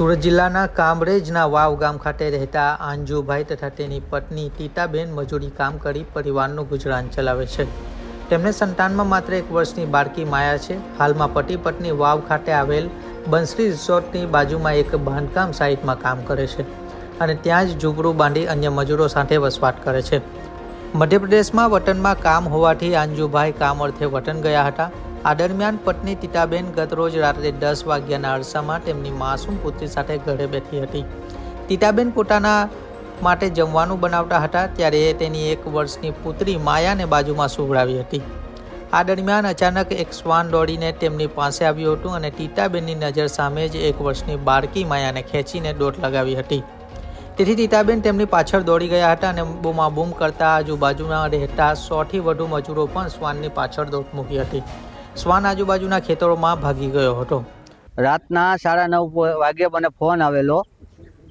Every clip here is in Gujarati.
સુરત જિલ્લાના કામરેજના વાવ ગામ ખાતે રહેતા આંજુભાઈ તથા તેની પત્ની તીતાબેન મજૂરી કામ કરી પરિવારનું ગુજરાન ચલાવે છે. તેમને સંતાનમાં માત્ર એક વર્ષની બાળકી માયા છે. હાલમાં પતિ પત્ની વાવ ખાતે આવેલ બંસરી રિસોર્ટની બાજુમાં એક બાંધકામ સાઇટમાં કામ કરે છે અને ત્યાં જ ઝૂંપડું બાંધી અન્ય મજૂરો સાથે વસવાટ કરે છે. મધ્યપ્રદેશમાં વતનમાં કામ હોવાથી આંજુભાઈ કામ અર્થે વતન ગયા હતા. આ દરમિયાન પત્ની તીતાબેન ગતરોજ રાત્રે દસ વાગ્યાના અરસામાં તેમની માસૂમ પુત્રી સાથે ઘરે બેઠી હતી. તીતાબેન પોતાના માટે જમવાનું બનાવતા હતા, ત્યારે તેની એક વર્ષની પુત્રી માયાને બાજુમાં સુવડાવી હતી. આ દરમિયાન અચાનક એક શ્વાન દોડીને તેમની પાસે આવ્યું હતું અને તીતાબેનની નજર સામે જ એક વર્ષની બાળકી માયાને ખેંચીને દોટ લગાવી હતી. તેથી તીતાબેન તેમની પાછળ દોડી ગયા હતા અને બૂમાબૂમ કરતા આજુબાજુમાં રહેતા સોથી વધુ મજૂરો પણ શ્વાનની પાછળ દોટ મૂકી હતી. શ્વાન આજુબાજુના ખેતરોમાં ભાગી ગયો હતો. રાતના સાડા નવ વાગે મને ફોન આવેલો.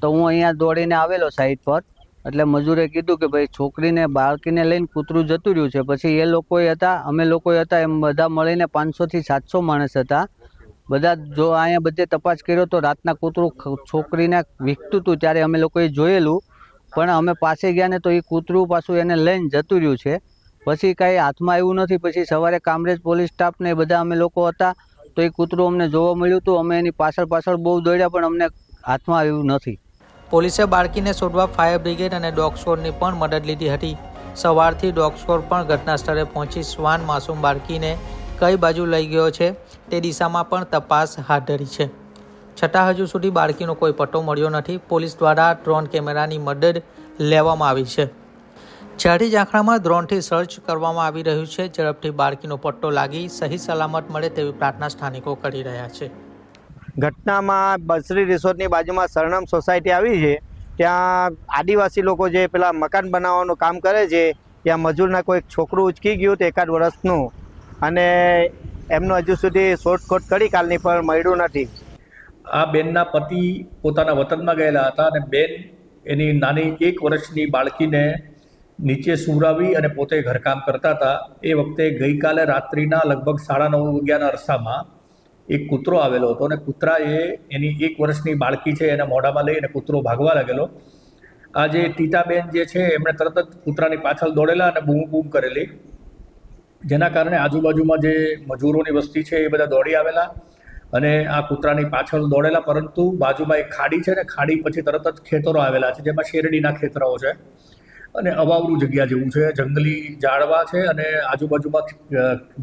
તો હું અહીંયા દોડીને આવેલો સાઈડ પર. એટલે મજૂરે કીધું કે ભાઈ છોકરીને, બાળકીને લઈને કૂતરું જતું રહ્યું છે. પછી એ લોકોએ હતા, અમે લોકોએ હતા, એમ બધા મળીને પાંચસોથી સાતસો માણસ હતા. બધા જો અહીંયા બધે તપાસ કર્યો તો રાતના કૂતરું છોકરીને વીખતું હતું ત્યારે અમે લોકોએ જોયેલું. પણ અમે પાસે ગયા ને તો એ કૂતરું પાછું એને લઈને જતું રહ્યું છે. પછી કાંઈ હાથમાં આવ્યું નથી. પછી સવારે કામરેજ પોલીસ સ્ટાફ ને બધા અમે લોકો હતા. તો એ કૂતરું અમને જોવા મળ્યું હતું. અમે એની પાછળ પાછળ બહુ દોડ્યા, પણ અમને હાથમાં આવ્યું નથી. પોલીસે બાળકીને શોધવા ફાયર બ્રિગેડ અને ડોગ સ્કોડની પણ મદદ લીધી હતી. સવારથી ડોગ સ્કોડ પણ ઘટના સ્થળે પહોંચી શ્વાન માસૂમ બાળકીને કઈ બાજુ લઈ ગયો છે તે દિશામાં પણ તપાસ હાથ ધરી છે. છતાં હજુ સુધી બાળકીનો કોઈ પટ્ટો મળ્યો નથી. પોલીસ દ્વારા ડ્રોન કેમેરાની મદદ લેવામાં આવી છે. ચારી ઝાંખરામાં ડ્રોનથી સર્ચ કરવામાં આવી રહ્યું છે. ઝડપથી બાળકીનો પટ્ટો લાગી સહી સલામત મળે તેવી પ્રાર્થના સ્થાનિકો કરી રહ્યા છે. ઘટનામાં બસરી રિસોર્ટની બાજુમાં સરનામ સોસાયટી આવી છે. ત્યાં આદિવાસી લોકો જે પેલા મકાન બનાવવાનું કામ કરે છે ત્યાં મજૂરના કોઈ છોકરું ઉચકી ગયું હતું એકાદ વર્ષનું. અને એમનું હજુ સુધી શોધખોટ કરી કાલની પણ મળ્યું નથી. આ બેનના પતિ પોતાના વતનમાં ગયેલા હતા અને બેન એની નાની એક વર્ષની બાળકીને નીચે સુવડાવી અને પોતે ઘરકામ કરતા હતા. એ વખતે ગઈકાલે રાત્રિના લગભગ સાડા નવ વાગ્યાના અરસામાં એક કૂતરો આવેલો હતો અને કૂતરાએ એની એક વર્ષની બાળકી છે એને મોઢામાં લઈ અને કૂતરો ભાગવા લાગેલો. આ જે ટીટાબેન જે છે એમણે તરત જ કૂતરાની પાછળ દોડેલા અને બૂમ બૂમ કરેલી. જેના કારણે આજુબાજુમાં જે મજૂરોની વસ્તી છે એ બધા દોડી આવેલા અને આ કૂતરાની પાછળ દોડેલા, પરંતુ બાજુમાં એક ખાડી છે ને ખાડી પછી તરત જ ખેતરો આવેલા છે, જેમાં શેરડીના ખેતરો છે. અને અવાવરું જગ્યા જેવું છે, જંગલી ઝાડવા છે અને આજુબાજુમાં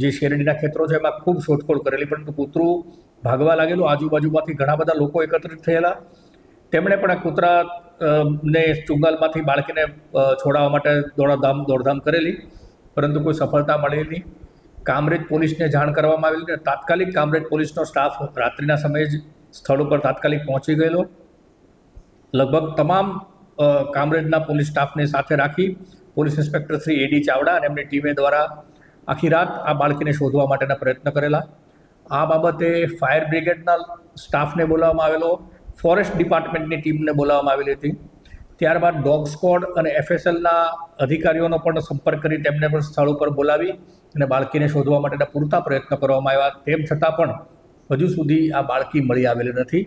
જે શેરડીના ખેતરો છે એમાં ખૂબ શોધખોળ કરેલી, પરંતુ કૂતરું ભાગવા લાગેલું. આજુબાજુમાંથી ઘણા બધા લોકો એકત્રિત થયેલા. તેમણે પણ આ કૂતરા ને ચુંગાલમાંથી બાળકીને છોડાવવા માટે દોડાધામ, દોડધામ કરેલી, પરંતુ કોઈ સફળતા મળેલી નહીં. કામરેજ પોલીસને જાણ કરવામાં આવેલી અને તાત્કાલિક કામરેજ પોલીસનો સ્ટાફ રાત્રિના સમયે જ સ્થળ ઉપર તાત્કાલિક પહોંચી ગયેલો. લગભગ તમામ કામરેજના પોલીસ સ્ટાફને સાથે રાખી police inspector Shri A D Chavda અને એમની ટીમે દ્વારા આખી રાત આ બાળકીને શોધવા માટેના પ્રયત્ન કરેલા. આ બાબતે ફાયર બ્રિગેડના સ્ટાફને બોલાવવામાં આવેલો, ફોરેસ્ટ ડિપાર્ટમેન્ટની ટીમને બોલાવવામાં આવેલી હતી. ત્યારબાદ ડોગ સ્કોડ અને એફએસએલના અધિકારીઓનો પણ સંપર્ક કરી તેમને પણ સ્થળ ઉપર બોલાવી અને બાળકીને શોધવા માટેના પૂરતા પ્રયત્ન કરવામાં આવ્યા. તેમ છતાં પણ હજુ સુધી આ બાળકી મળી આવેલી નથી.